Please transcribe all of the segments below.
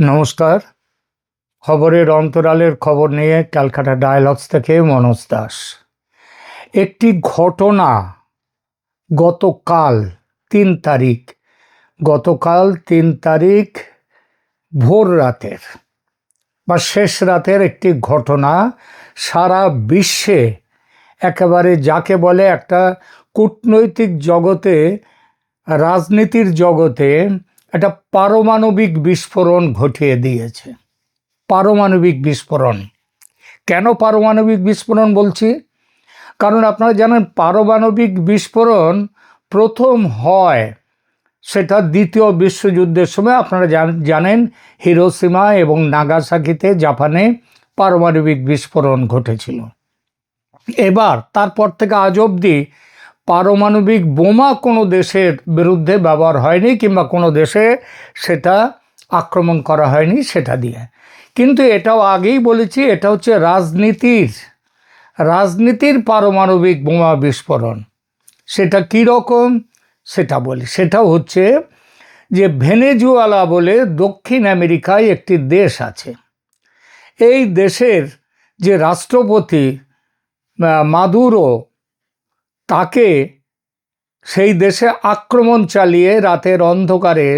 নমস্কার। খবরের অন্তরালের খবর নিয়ে ক্যালকাটা ডায়ালগস থেকে মনোজ দাস। একটি ঘটনা গতকাল তিন তারিখ, গতকাল তিন তারিখ ভোর রাতের বা শেষ রাতের একটি ঘটনা সারা বিশ্বে একেবারে যাকে বলে একটা কূটনৈতিক জগতে, রাজনীতির জগতে একটা পারমাণবিক বিস্ফোরণ ঘটিয়ে দিয়েছে। পারমাণবিক বিস্ফোরণ। কেন পারমাণবিক বিস্ফোরণ বলছি? কারণ আপনারা জানেন পারমাণবিক বিস্ফোরণ প্রথম হয় সেটা দ্বিতীয় বিশ্বযুদ্ধের সময়। আপনারা জান- জানেন হিরোসীমা এবং নাগাসাকিতে, জাপানে পারমাণবিক বিস্ফোরণ ঘটেছিল। এবার, তারপর থেকে আজ অবধি পারমাণবিক বোমা কোনো দেশের বিরুদ্ধে ব্যবহার হয়নি কিংবা কোনো দেশে সেটা আক্রমণ করা হয়নি সেটা দিয়ে। কিন্তু এটাও আগেই বলেছি, এটা হচ্ছে রাজনীতির রাজনীতির পারমাণবিক বোমা বিস্ফোরণ। সেটা কী রকম সেটা বলি। সেটাও হচ্ছে যে ভেনেজুয়ালা বলে দক্ষিণ আমেরিকায় একটি দেশ আছে। এই দেশের যে রাষ্ট্রপতি মাদুরো তাকে সেই দেশে আক্রমণ চালিয়ে রাতের অন্ধকারে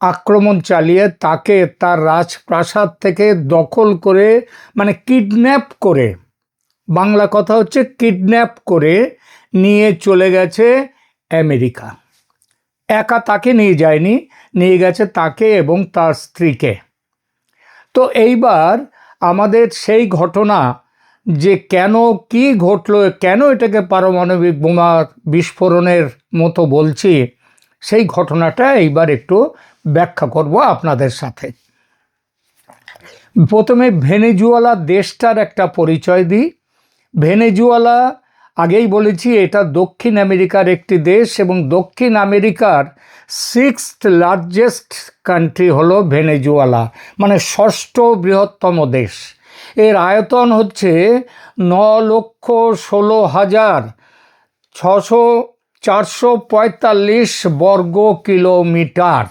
আক্রমণ চালিয়ে তাকে তার রাজপ্রাসাদ থেকে দখল করে মানে কিডন্যাপ করে, বাংলা কথা হচ্ছে কিডন্যাপ করে নিয়ে চলে গেছে আমেরিকা। একা তাকে নিয়ে যায়নি, নিয়ে গেছে তাকে এবং তার স্ত্রীকে। তো এইবার আমাদের সেই ঘটনা যে কেন কি ঘটলো, কেন এটাকে পারমাণবিক বোমা বিস্ফোরণের মতো বলছি, সেই ঘটনাটা এইবার একটু ব্যাখ্যা করব আপনাদের সাথে। প্রথমে ভেনেজুয়ালা দেশটার একটা পরিচয় দিই। ভেনেজুয়ালা, আগেই বলেছি, এটা দক্ষিণ আমেরিকার একটি দেশ এবং দক্ষিণ আমেরিকার সিক্সথ লার্জেস্ট কান্ট্রি হলো ভেনেজুয়ালা মানে ষষ্ঠ বৃহত্তম দেশ। এর আয়তন হচ্ছে ন লক্ষ ষোলো হাজার ছশো চারশো পঁয়তাল্লিশ বর্গ কিলোমিটার।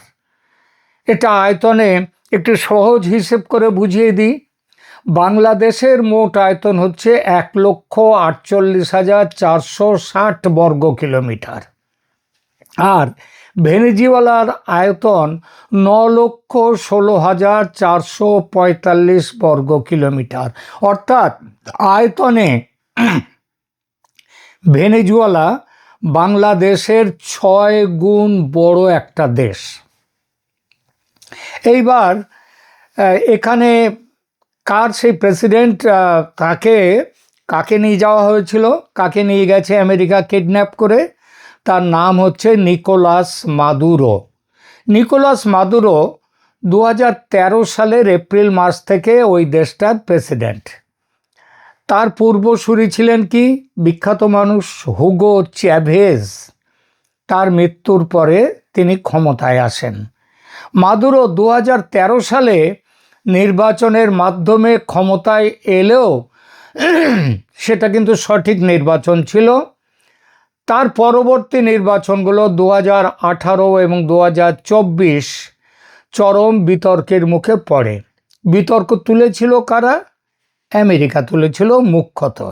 এটা আয়তনে একটু সহজ হিসেব করে বুঝিয়ে দিই। বাংলাদেশের মোট আয়তন হচ্ছে এক লক্ষ আটচল্লিশ হাজার চারশো ষাট বর্গ কিলোমিটার। আর ভেনেজুয়েলার আয়তন ন লক্ষ ষোলো হাজার চারশো পঁয়তাল্লিশ বর্গ কিলোমিটার। অর্থাৎ আয়তনে ভেনেজুয়েলা বাংলাদেশের ছয় গুণ বড় একটা দেশ। এইবার এখানে কার সেই প্রেসিডেন্ট তাকে কাকে নিয়ে যাওয়া হয়েছিল, কাকে নিয়ে গেছে আমেরিকা কিডন্যাপ করে তার নাম হচ্ছে নিকোলাস মাদুরো। নিকোলাস মাদুরো দু হাজার তেরো সালের এপ্রিল মাস থেকে ওই দেশটার প্রেসিডেন্ট। তার পূর্বসূরি ছিলেন কি? বিখ্যাত মানুষ হুগো চ্যাভেজ। তার মৃত্যুর পরে তিনি ক্ষমতায় আসেন। মাদুরো দু হাজার তেরো সালে নির্বাচনের মাধ্যমে ক্ষমতায় এলেও সেটা কিন্তু সঠিক নির্বাচন ছিল। তার পরবর্তী নির্বাচনগুলো দু হাজার আঠারো এবং দু হাজার চব্বিশ চরম বিতর্কের মুখে পড়ে। বিতর্ক তুলেছিল কারা? আমেরিকা তুলেছিল মুখ্যত।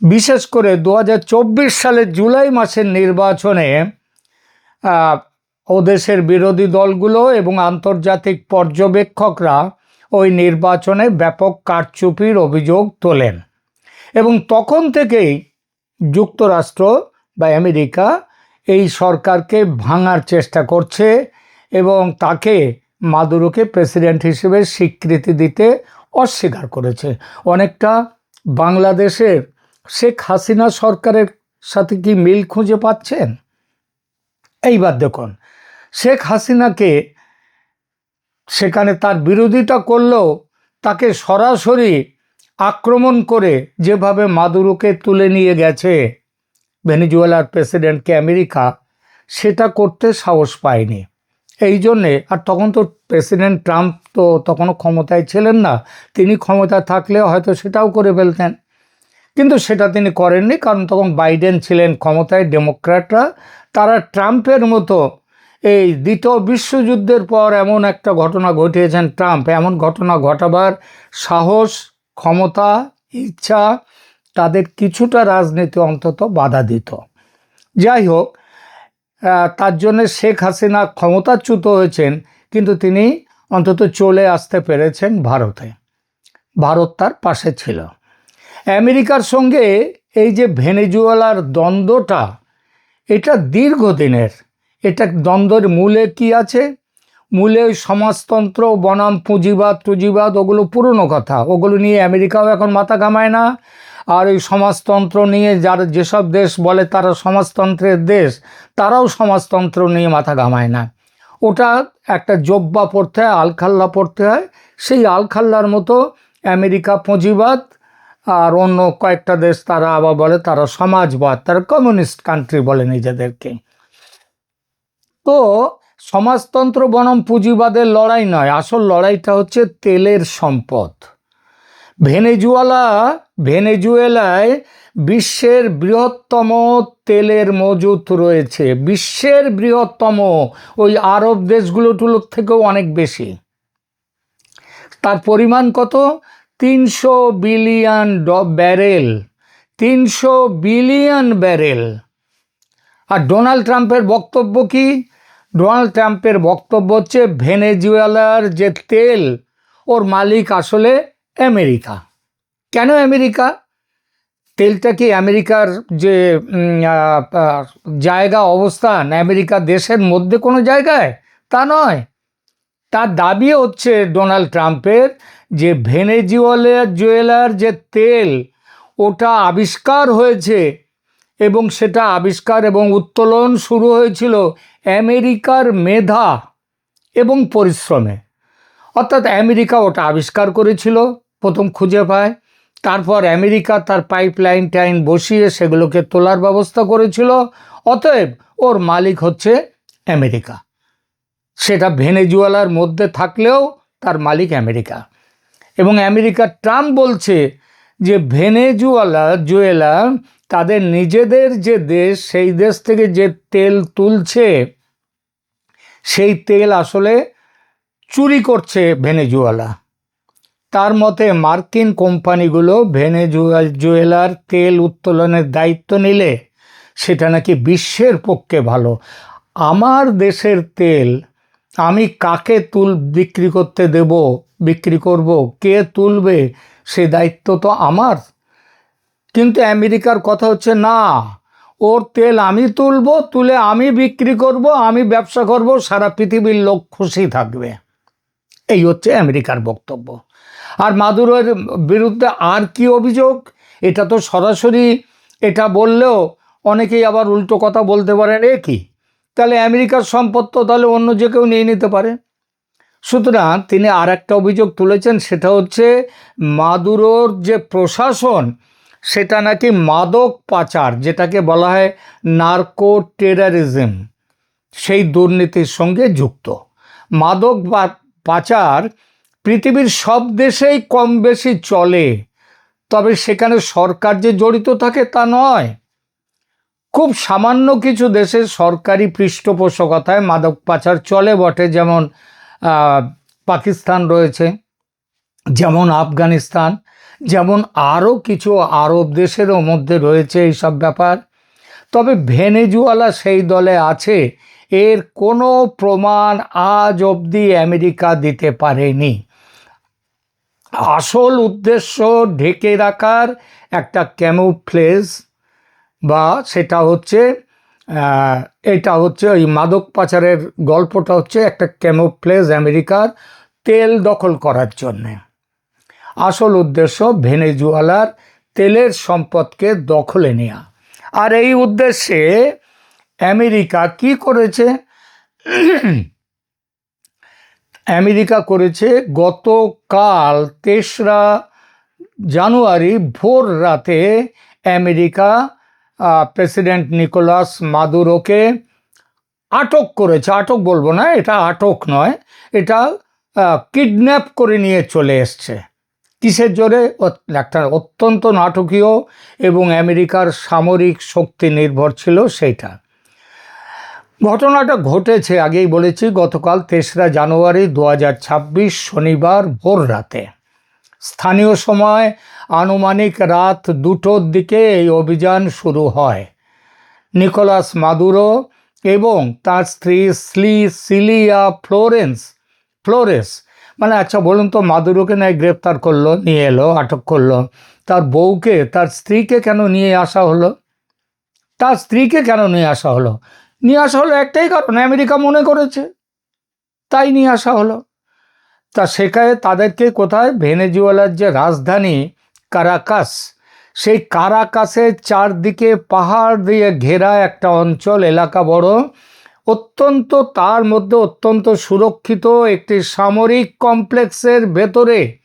বিশেষ করে দু হাজার চব্বিশ সালের জুলাই মাসের নির্বাচনে আহ, ও দেশের বিরোধী দলগুলো এবং আন্তর্জাতিক পর্যবেক্ষকরা ওই নির্বাচনে ব্যাপক কারচুপির অভিযোগ তোলেন। এবং তখন থেকেই যুক্তরাষ্ট্র বা আমেরিকা এই সরকারকে ভাঙার চেষ্টা করছে এবং তাকে মাদুরোকে প্রেসিডেন্ট হিসেবে স্বীকৃতি দিতে অস্বীকার করেছে। অনেকটা বাংলাদেশের শেখ হাসিনা সরকারের সাথে কি মিল খুঁজে পাচ্ছেন? এইবার দেখুন, শেখ হাসিনাকে সেখানে তার বিরোধিতা করলেও তাকে সরাসরি আক্রমণ করে যেভাবে মাদুরোকে তুলে নিয়ে গেছে, ভেনিজুয়েলার প্রেসিডেন্টকে আমেরিকা, সেটা করতে সাহস পায়নি। এই জন্যে, আর তখন তো প্রেসিডেন্ট ট্রাম্প তো তখনও ক্ষমতায় ছিলেন না, তিনি ক্ষমতায় থাকলে হয়তো সেটাও করে ফেলতেন। কিন্তু সেটা তিনি করেননি, কারণ তখন বাইডেন ছিলেন ক্ষমতায়, ডেমোক্র্যাটরা, তারা ট্রাম্পের মতো এই দ্বিতীয় বিশ্বযুদ্ধের পর এমন একটা ঘটনা ঘটিয়েছেন ট্রাম্প, এমন ঘটনা ঘটাবার সাহস ক্ষমতা, ইচ্ছা, তাদের কিছুটা রাজনীতি অন্তত বাধা দিত। যাই হোক তার জন্য শেখ হাসিনা ক্ষমতাচ্যুত হয়েছেন, কিন্তু তিনি অন্তত চলে আসতে পেরেছেন ভারতে। ভারত তার পাশে ছিল। আমেরিকার সঙ্গে এই যে ভেনেজুয়েলার দ্বন্দ্বটা, এটা দীর্ঘদিনের, এটা দ্বন্দ্বের মূলে কি আছে? মূলে ওই সমাজতন্ত্র, বনাম, পুঁজিবাদ, টুজিবাদ, ওগুলো পুরনো কথা। ওগুলো নিয়ে আমেরিকাও এখন মাথা ঘামায় না। আর ওই সমাজতন্ত্র নিয়ে যার যেসব দেশ বলে তারা সমাজতন্ত্রের দেশ, তারাও সমাজতন্ত্র নিয়ে মাথা ঘামায় না। ওটা একটা জব্বা পড়তে হয়, আলখাল্লা পড়তে হয়। সেই আলখাল্লার মতো আমেরিকা পুঁজিবাদ, আর অন্য কয়েকটা দেশ তারা আবার বলে তারা সমাজবাদ, তারা কমিউনিস্ট কান্ট্রি বলে নিজেদেরকে। তো সমাজতন্ত্র বনাম পুঁজিবাদের লড়াই নয়, আসল লড়াইটা হচ্ছে তেলের সম্পদ। ভেনেজুয়েলা, ভেনেজুয়েলায় বিশ্বের বৃহত্তম তেলের মজুত রয়েছে। বিশ্বের বৃহত্তম, ওই আরব দেশগুলোগুলোর থেকেও অনেক বেশি। তার পরিমাণ কত? তিনশো বিলিয়ন ড- ব্যারেল। তিনশো বিলিয়ন ব্যারেল। আর ডোনাল্ড ট্রাম্পের বক্তব্য কি? ডোনাল্ড ট্রাম্পের বক্তব্য হচ্ছে, ভেনেজুয়েলার যে তেল, ওর মালিক আসলে আমেরিকা। কেন আমেরিকা? তেলটা কি আমেরিকার যে জায়গা, অবস্থান, আমেরিকা দেশের মধ্যে কোনো জায়গায়? তা নয়। তার দাবি হচ্ছে ডোনাল্ড ট্রাম্পের যে, ভেনেজুয়েলার জুয়েলার যে তেল, ওটা আবিষ্কার হয়েছে এবং সেটা আবিষ্কার এবং উত্তোলন শুরু হয়েছিল আমেরিকার মেধা এবং পরিশ্রমে। অর্থাৎ আমেরিকা ওটা আবিষ্কার করেছিল, প্রথম খুঁজে পায়। তারপর আমেরিকা তার পাইপ লাইন টাইন বসিয়ে সেগুলোকে তোলার ব্যবস্থা করেছিল। অতএব ওর মালিক হচ্ছে আমেরিকা। সেটা ভেনেজুয়েলার মধ্যে থাকলেও তার মালিক আমেরিকা। এবং আমেরিকা ট্রাম্প বলছে যে ভেনেজুয়েলা জুয়েলা তাদের নিজেদের যে দেশ, সেই দেশ থেকে যে তেল তুলছে, সেই তেল আসলে চুরি করছে ভেনেজুয়েলা। তার মতে মার্কিন কোম্পানিগুলো ভেনেজুয়েলার তেল উত্তোলনের দায়িত্ব নিলে সেটা নাকি বিশ্বের পক্ষে ভালো। আমার দেশের তেল আমি কাকে তুল, বিক্রি করতে দেব, বিক্রি করব, কে তুলবে, সে দায়িত্ব তো আমার। কিন্তু আমেরিকার কথা হচ্ছে, না, ওর তেল আমি তুলব, তুলে আমি বিক্রি করব, আমি ব্যবসা করব, সারা পৃথিবীর লোক খুশি থাকবে। এই হচ্ছে আমেরিকার বক্তব্য। আর মাদুরের বিরুদ্ধে আর কি অভিযোগ? এটা তো সরাসরি এটা বললেও অনেকেই আবার উল্টো কথা বলতে পারেন, এ কি? তাহলে আমেরিকার সম্পদ তো তাহলে অন্য যে কেউ নিয়ে নিতে পারে। সুতরাং তিনি আর একটা অভিযোগ তুলেছেন, সেটা হচ্ছে মাদুরোর যে প্রশাসন সেটা নাকি মাদক পাচার, যেটাকে বলা হয় নার্কো টেরারিজম সেই দুর্নীতির সঙ্গে যুক্ত। মাদক পাচার পৃথিবীর সব দেশেই কম বেশি চলে, তবে সেখানে সরকার যে জড়িত থাকে তা নয়। খুব সামান্য কিছু দেশে সরকারি পৃষ্ঠপোষকতায় মাদক পাচার চলে বটে, যেমন পাকিস্তান রয়েছে, যেমন আফগানিস্তান যেমন আরও কিছু আরব দেশেরও মধ্যে রয়েছে এইসব ব্যাপার। তবে ভেনেজুয়ালা সেই দলে আছে, এর কোনো প্রমাণ আজ অবধি আমেরিকা দিতে পারেনি। আসল উদ্দেশ্য ঢেকে রাখার একটা ক্যামোফ্লেজ বা সেটা হচ্ছে এটা হচ্ছে ওই মাদক পাচারের গল্পটা হচ্ছে একটা ক্যামোফ্লেজ আমেরিকার তেল দখল করার জন্যে। আসল উদ্দেশ্য ভেনেজুয়ালার তেলের সম্পদকে দখলে নেওয়া আর এই উদ্দেশ্যে আমেরিকা কি করেছে? আমেরিকা করেছে, গতকাল তেসরা জানুয়ারি ভোর রাতে আমেরিকা প্রেসিডেন্ট নিকোলাস মাদুরোকে আটক করেছে। আটক বলব না, এটা আটক নয়, এটা কিডন্যাপ করে নিয়ে চলে এসছে। কিসের জোরে? একটা অত্যন্ত নাটকীয় এবং আমেরিকার সামরিক শক্তি নির্ভর ছিল সেইটা। ঘটনাটা ঘটেছে, আগেই বলেছি, গতকাল তেসরা জানুয়ারি দু হাজার ছাব্বিশ শনিবার ভোর রাতে। স্থানীয় সময় আনুমানিক রাত দুটোর দিকে এই অভিযান শুরু হয়। নিকোলাস মাদুরো এবং তার স্ত্রী স্লি, সিলিয়া ফ্লোরেন্স, ফ্লোরেস মানে আচ্ছা বলুন তো, মাদুরোকে নয় গ্রেপ্তার করল, নিয়ে এলো, আটক করল। তার বউকে, তার স্ত্রীকে কেন নিয়ে আসা হলো? তার স্ত্রীকে কেন নিয়ে আসা হলো? নিয়ে আসা হলো একটাই কারণ, আমেরিকা মনে করেছে। তাই নিয়ে আসা হলো। তা সেখানে তাদেরকে কোথায়? ভেনেজুয়েলার যে রাজধানী কারাকাস, সেই কারাকাসের চারদিকে পাহাড় দিয়ে ঘেরা একটা অঞ্চল, এলাকা বড়। অত্যন্ত তার মধ্যে অত্যন্ত সুরক্ষিত একটি সামরিক কমপ্লেক্সের ভেতরে।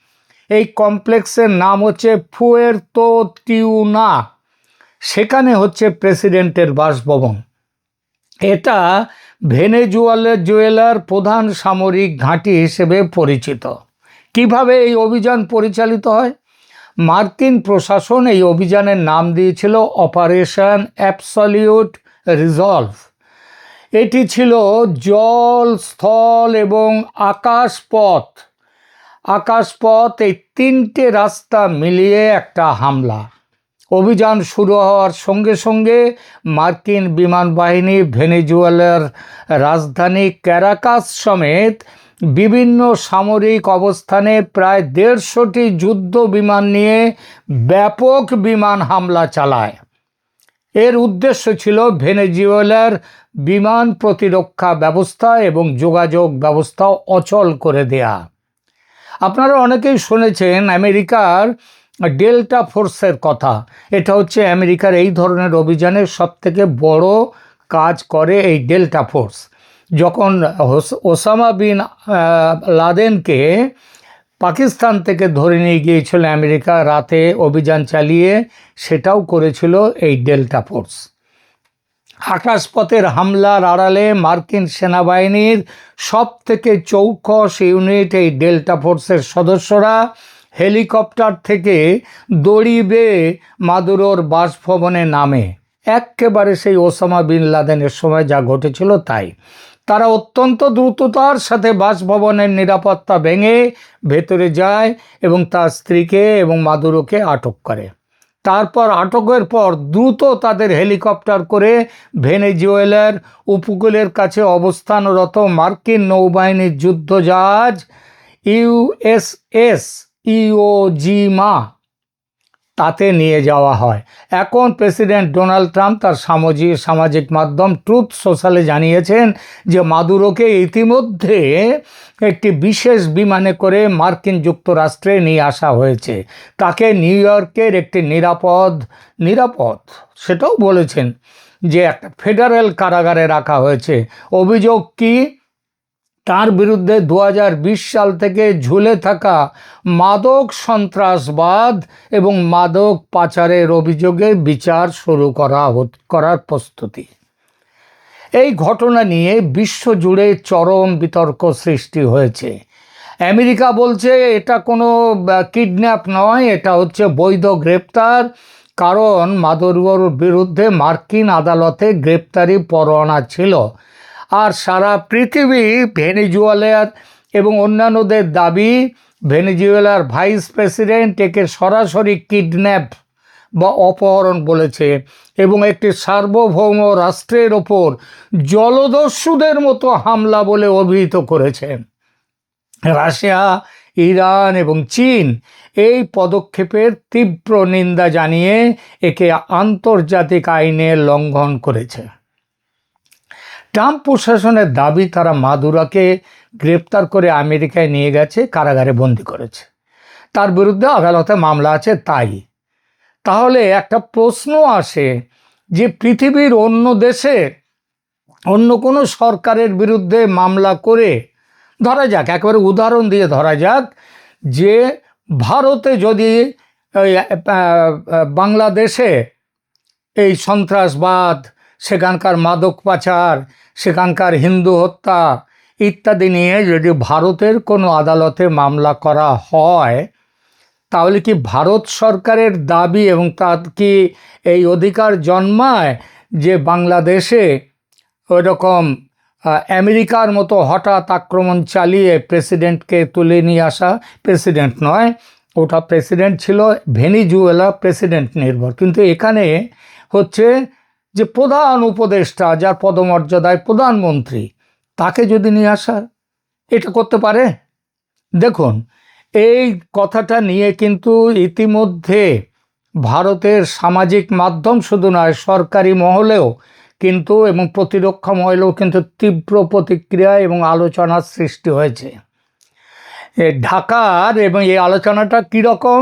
এই কমপ্লেক্সের নাম হচ্ছে ফুয়েরতো টিউনা। সেখানে হচ্ছে প্রেসিডেন্টের বাসভবন। এটা ভেনেজুয়েলার জুয়েলার প্রধান সামরিক ঘাঁটি হিসেবে পরিচিত। কীভাবে এই অভিযান পরিচালিত হয়? মার্কিন প্রশাসন এই অভিযানের নাম দিয়েছিল অপারেশন অ্যাবসলিউট রিজলভ। এটি ছিল জল, স্থল এবং আকাশপথ। আকাশপথ এই তিনটে রাস্তা মিলিয়ে একটা হামলা। অভিযান শুরু হওয়ার সঙ্গে সঙ্গে মার্কিন বিমান বাহিনী ভেনেজুয়েলার রাজধানী ক্যারাকাস সমেত বিভিন্ন সামরিক অবস্থানে প্রায় দেড়শোটি যুদ্ধ বিমান নিয়ে ব্যাপক বিমান হামলা চালায়। এর উদ্দেশ্য ছিল ভেনেজুয়েলার বিমান প্রতিরক্ষা ব্যবস্থা এবং যোগাযোগ ব্যবস্থা অচল করে দেয়া। আপনারা অনেকেই শুনেছেন আমেরিকার ডেল্টা ফোর্সের কথা। এটা হচ্ছে আমেরিকার এই ধরনের অভিযানের সবথেকে বড় কাজ করে এই ডেল্টা ফোর্স। যখন ওসামা বিন লাদেনকে পাকিস্তান থেকে ধরে নিয়ে গিয়েছিল আমেরিকা, রাতে অভিযান চালিয়ে সেটাও করেছিল এই ডেল্টা ফোর্স। আকাশপথের হামলার আড়ালে মার্কিন সেনাবাহিনীর সব থেকে চৌকস ইউনিট এই ডেল্টা ফোর্সের সদস্যরা হেলিকপ্টার থেকে দড়ি বেয়ে মাদুরোর বাসভবনে নামে। একেবারে সেই ওসামা বিন লাদেনের সময় যা ঘটেছিল তাই। তারা অত্যন্ত দ্রুততার সাথে বাসভবনের নিরাপত্তা ভেঙে ভেতরে যায় এবং তার স্ত্রীকে এবং মাদুরোকে আটক করে। তারপর আটকের পর দ্রুত তাদের হেলিকপ্টার করে ভেনেজুয়েলার উপকূলের কাছে অবস্থানরত মার্কিন নৌবাহিনীর যুদ্ধজাহাজ ইউএসএস ইওজিমা তাতে নিয়ে যাওয়া হয়। এখন প্রেসিডেন্ট ডোনাল্ড ট্রাম্প তার সামাজিক সামাজিক মাধ্যম ট্রুথ সোশ্যালে জানিয়েছেন যে মাদুরোকে ইতিমধ্যে একটি বিশেষ বিমানে করে মার্কিন যুক্তরাষ্ট্রে নিয়ে আসা হয়েছে। তাকে নিউ ইয়র্কের একটি নিরাপদ নিরাপদ, সেটাও বলেছেন যে একটা ফেডারেল কারাগারে রাখা হয়েছে। অভিযোগ কি? তার বিরুদ্ধে দু হাজার বিশ সাল থেকে ঝুলে থাকা মাদক সন্ত্রাসবাদ এবং মাদক পাচারের অভিযোগে বিচার শুরু করা করার প্রস্তুতি। এই ঘটনা নিয়ে বিশ্বজুড়ে চরম বিতর্ক সৃষ্টি হয়েছে। আমেরিকা বলছে, এটা কোনো কিডন্যাপ নয়, এটা হচ্ছে বৈধ গ্রেপ্তার। কারণ মাদুরোর বিরুদ্ধে মার্কিন আদালতে গ্রেপ্তারি পরোয়ানা ছিল। আর সারা পৃথিবী ভেনিজুয়েলার এবং অন্যান্যদের দাবি, ভেনিজুয়েলার ভাইস প্রেসিডেন্ট একে সরাসরি কিডন্যাপ বা অপহরণ বলেছে এবং একটি সার্বভৌম রাষ্ট্রের ওপর জলদস্যুদের মতো হামলা বলে অভিহিত করেছে। রাশিয়া, ইরান এবং চীন এই পদক্ষেপের তীব্র নিন্দা জানিয়ে একে আন্তর্জাতিক আইনের লঙ্ঘন করেছে। ট্রাম্প প্রশাসনের দাবি তারা মাদুরাকে গ্রেপ্তার করে আমেরিকায় নিয়ে গেছে, কারাগারে বন্দি করেছে। তার বিরুদ্ধে আদালতে মামলা আছে তাই। তাহলে একটা প্রশ্ন আসে যে পৃথিবীর অন্য দেশে অন্য কোনো সরকারের বিরুদ্ধে মামলা করে ধরা যাক, একেবারে উদাহরণ দিয়ে ধরা যাক যে ভারতে যদি বাংলাদেশে এই সন্ত্রাসবাদ সেখানকার মাদক পাচার, সেখানকার হিন্দু হত্যা ইত্যাদি নিয়ে যদি ভারতের কোনো আদালতে মামলা করা হয়, তাহলে কি ভারত সরকারের দাবি এবং তার কি এই অধিকার জন্মায় যে বাংলাদেশে ওই রকম আমেরিকার মতো হঠাৎ আক্রমণ চালিয়ে প্রেসিডেন্টকে তুলে নিয়ে আসা প্রেসিডেন্ট নয়, ওটা প্রেসিডেন্ট ছিল, ভেনিজুয়েলা প্রেসিডেন্ট নির্ভর। কিন্তু এখানে হচ্ছে যে প্রধান উপদেষ্টা, যার পদমর্যাদায় প্রধানমন্ত্রী, তাকে যদি নিয়ে আসা, এটা করতে পারে? দেখুন, এই কথাটা নিয়ে কিন্তু ইতিমধ্যে ভারতের সামাজিক মাধ্যম শুধু নয়, সরকারি মহলেও কিন্তু এবং প্রতিরক্ষা মহলেও কিন্তু তীব্র প্রতিক্রিয়া এবং আলোচনার সৃষ্টি হয়েছে। ঢাকার এবং এই আলোচনাটা কীরকম?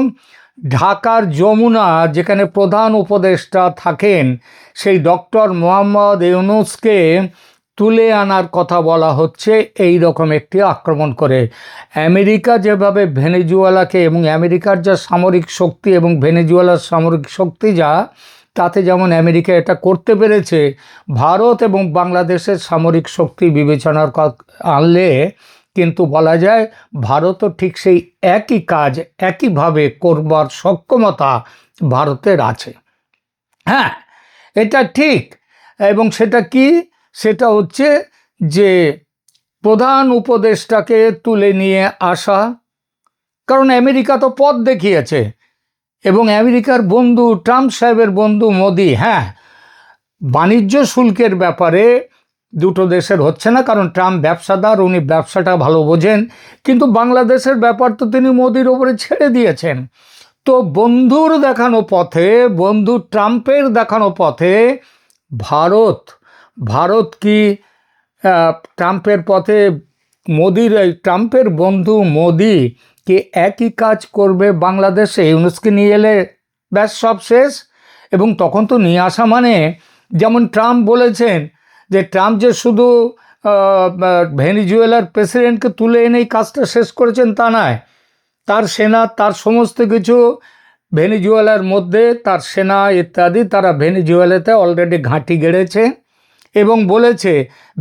ঢাকার যমুনা যেখানে প্রধান উপদেষ্টা থাকেন, সেই ডক্টর মোহাম্মদ ইউনুসকে তুলে আনার কথা বলা হচ্ছে। এই রকম একটি আক্রমণ করে আমেরিকা যেভাবে ভেনেজুয়েলাকে এবং আমেরিকার যা সামরিক শক্তি এবং ভেনেজুয়েলার সামরিক শক্তি যা, তাতে যেমন আমেরিকা এটা করতে পেরেছে, ভারত এবং বাংলাদেশের সামরিক শক্তি বিবেচনার আনলে কিন্তু বলা যায় ভারতও ঠিক সেই একই কাজ একইভাবে করবার সক্ষমতা ভারতের আছে। হ্যাঁ এটা ঠিক। এবং সেটা কি? সেটা হচ্ছে যে প্রধান উপদেশটাকে তুলে নিয়ে আসা, কারণ আমেরিকা তো পথ দেখিয়েছে। এবং আমেরিকার বন্ধু, ট্রাম্প সাহেবের বন্ধু মোদি হ্যাঁ বাণিজ্য শুল্কের ব্যাপারে দুটো দেশের হচ্ছে না, কারণ ট্রাম্প ব্যবসাদার, উনি ব্যবসাটা ভালো বোঝেন, কিন্তু বাংলাদেশের ব্যাপার তো তিনি মোদির ওপরে ছেড়ে দিয়েছেন। তো বন্ধুর দেখানো পথে, বন্ধু ট্রাম্পের দেখানো পথে ভারত ভারত কি ট্রাম্পের পথে মোদির, এই ট্রাম্পের বন্ধু মোদি কি একই কাজ করবে বাংলাদেশে? ইউনুসকে নিয়ে এলে ব্যাস সব শেষ। এবং তখন তো নিয়ে আসা মানে যেমন ট্রাম্প বলেছেন যে ট্রাম্প যে শুধু ভেনিজুয়েলার প্রেসিডেন্টকে তুলে এনেই কাজটা শেষ করেছেন তা নয়, তার সেনা, তার সমস্ত কিছু ভেনিজুয়েলার মধ্যে, তার সেনা ইত্যাদি, তারা ভেনিজুয়েলাতে অলরেডি ঘাঁটি গেড়েছে এবং বলেছে,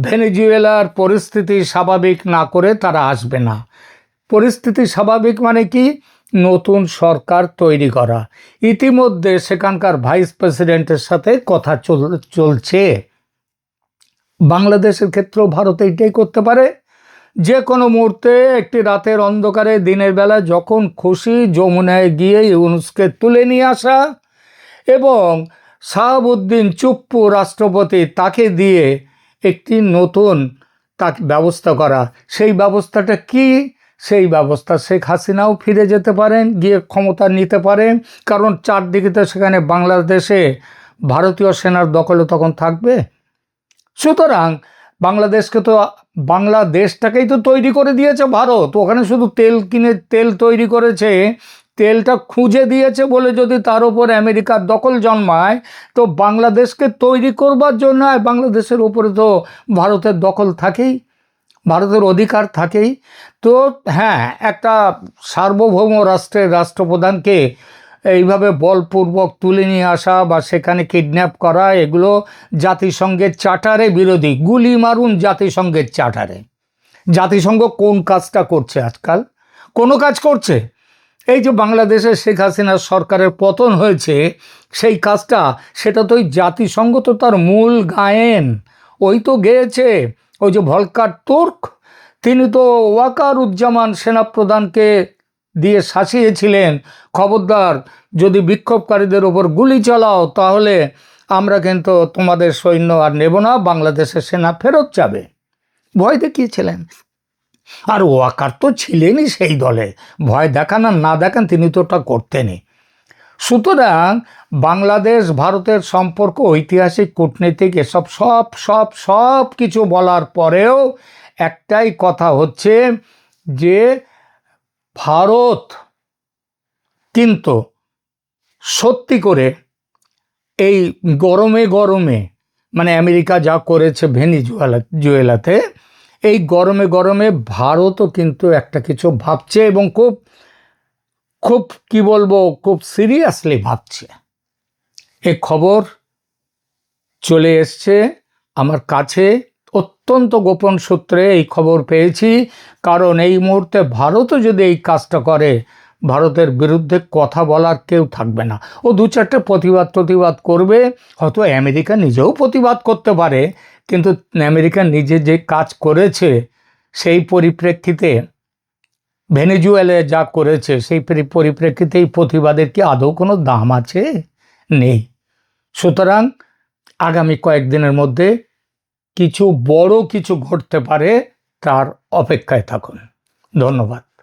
ভেনিজুয়েলার পরিস্থিতি স্বাভাবিক না করে তারা আসবে না। পরিস্থিতি স্বাভাবিক মানে কি? নতুন সরকার তৈরি করা। ইতিমধ্যে সেখানকার ভাইস প্রেসিডেন্টের সাথে কথা চল, চলছে। বাংলাদেশের ক্ষেত্রেও ভারত এইটাই করতে পারে। যে কোনো মুহূর্তে একটি রাতের অন্ধকারে দিনের বেলা যখন খুশি যমুনায় গিয়ে ইউনুসকে তুলে নিয়ে আসা এবং শাহাবুদ্দিন চুপ্পু রাষ্ট্রপতি তাকে দিয়ে একটি নতুন তাকে ব্যবস্থা করা, সেই ব্যবস্থাটা কি? সেই ব্যবস্থা শেখ হাসিনাও ফিরে যেতে পারেন, গিয়ে ক্ষমতা নিতে পারেন। কারণ চারদিকে তো সেখানে বাংলাদেশে ভারতীয় সেনার দখলে তখন থাকবে। সুতরাং বাংলাদেশকে তো, বাংলাদেশটাকেই তো তৈরি করে দিয়েছে ভারত। ওখানে শুধু তেল কিনে, তেল তৈরি করেছে, তেলটা খুঁজে দিয়েছে বলে যদি তার উপর আমেরিকার দখল জন্মায়, তো বাংলাদেশকে তৈরি করবার জন্য বাংলাদেশের উপরে তো ভারতের দখল থাকেই, ভারতের অধিকার থাকেই। তো হ্যাঁ একটা সার্বভৌম রাষ্ট্রের রাষ্ট্রপ্রধানকে এইভাবে বলপূর্বক তুলে নিয়ে আসা বা সেখানে কিডন্যাপ করা, এগুলো জাতিসংঘের চার্টারে বিরোধী। গুলি মারুন জাতিসংঘের চার্টারে জাতিসংঘ কোন কাজটা করছে আজকাল? কোনো কাজ করছে? এই যে বাংলাদেশের শেখ হাসিনার সরকারের পতন হয়েছে, সেই কাজটা, সেটা তো ওই জাতিসংঘ তো তার মূল গায়েন। ওই তো গেয়েছে, ওই যে ভলকার তুর্ক, তিনি তো ওয়াকারুজ্জামান সেনাপ্রধানকে দিয়ে শাসিয়েছিলেন। খবরদার, যদি বিক্ষোভকারীদের ওপর গুলি চালাও, তাহলে আমরা কিন্তু তোমাদের সৈন্য আর নেব না, বাংলাদেশের সেনা ফেরত যাবে। ভয় দেখিয়েছিলেন। আর ওয়াকার তো ছিলেনই সেই দলে। ভয় দেখান আর না দেখান তিনি তো ওটা করতেনই। সুতরাং বাংলাদেশ, ভারতের সম্পর্ক, ঐতিহাসিক কূটনীতিক, এসব সব সব সব কিছু বলার পরেও একটাই কথা হচ্ছে যে ভারত। কিন্তু সত্যি করে এই গরমে গরমে মানে আমেরিকা যা করেছে ভেনিজুয়েলা, জুয়েলাতে, এই গরমে গরমে ভারতও কিন্তু একটা কিছু ভাবছে এবং খুব খুব কি বলব, খুব সিরিয়াসলি ভাবছে। এ খবর চলে এসছে আমার কাছে। অত্যন্ত গোপন সূত্রে এই খবর পেয়েছি। কারণ এই মুহূর্তে ভারতও যদি এই কাজটা করে, ভারতের বিরুদ্ধে কথা বলার কেউ থাকবে না। ও দু চারটে প্রতিবাদ প্রতিবাদ করবে। হয়তো আমেরিকা নিজেও প্রতিবাদ করতে পারে, কিন্তু আমেরিকা নিজে যে কাজ করেছে, সেই পরিপ্রেক্ষিতে, ভেনেজুয়েলায় যা করেছে, সেই পরিপ্রেক্ষিতে এই প্রতিবাদের কি আদৌ কোনো দাম আছে? নেই। সুতরাং আগামী কয়েকদিনের মধ্যে কিছু বড় কিছু ঘটতে পারে তার অপেক্ষায় থাকুন। ধন্যবাদ।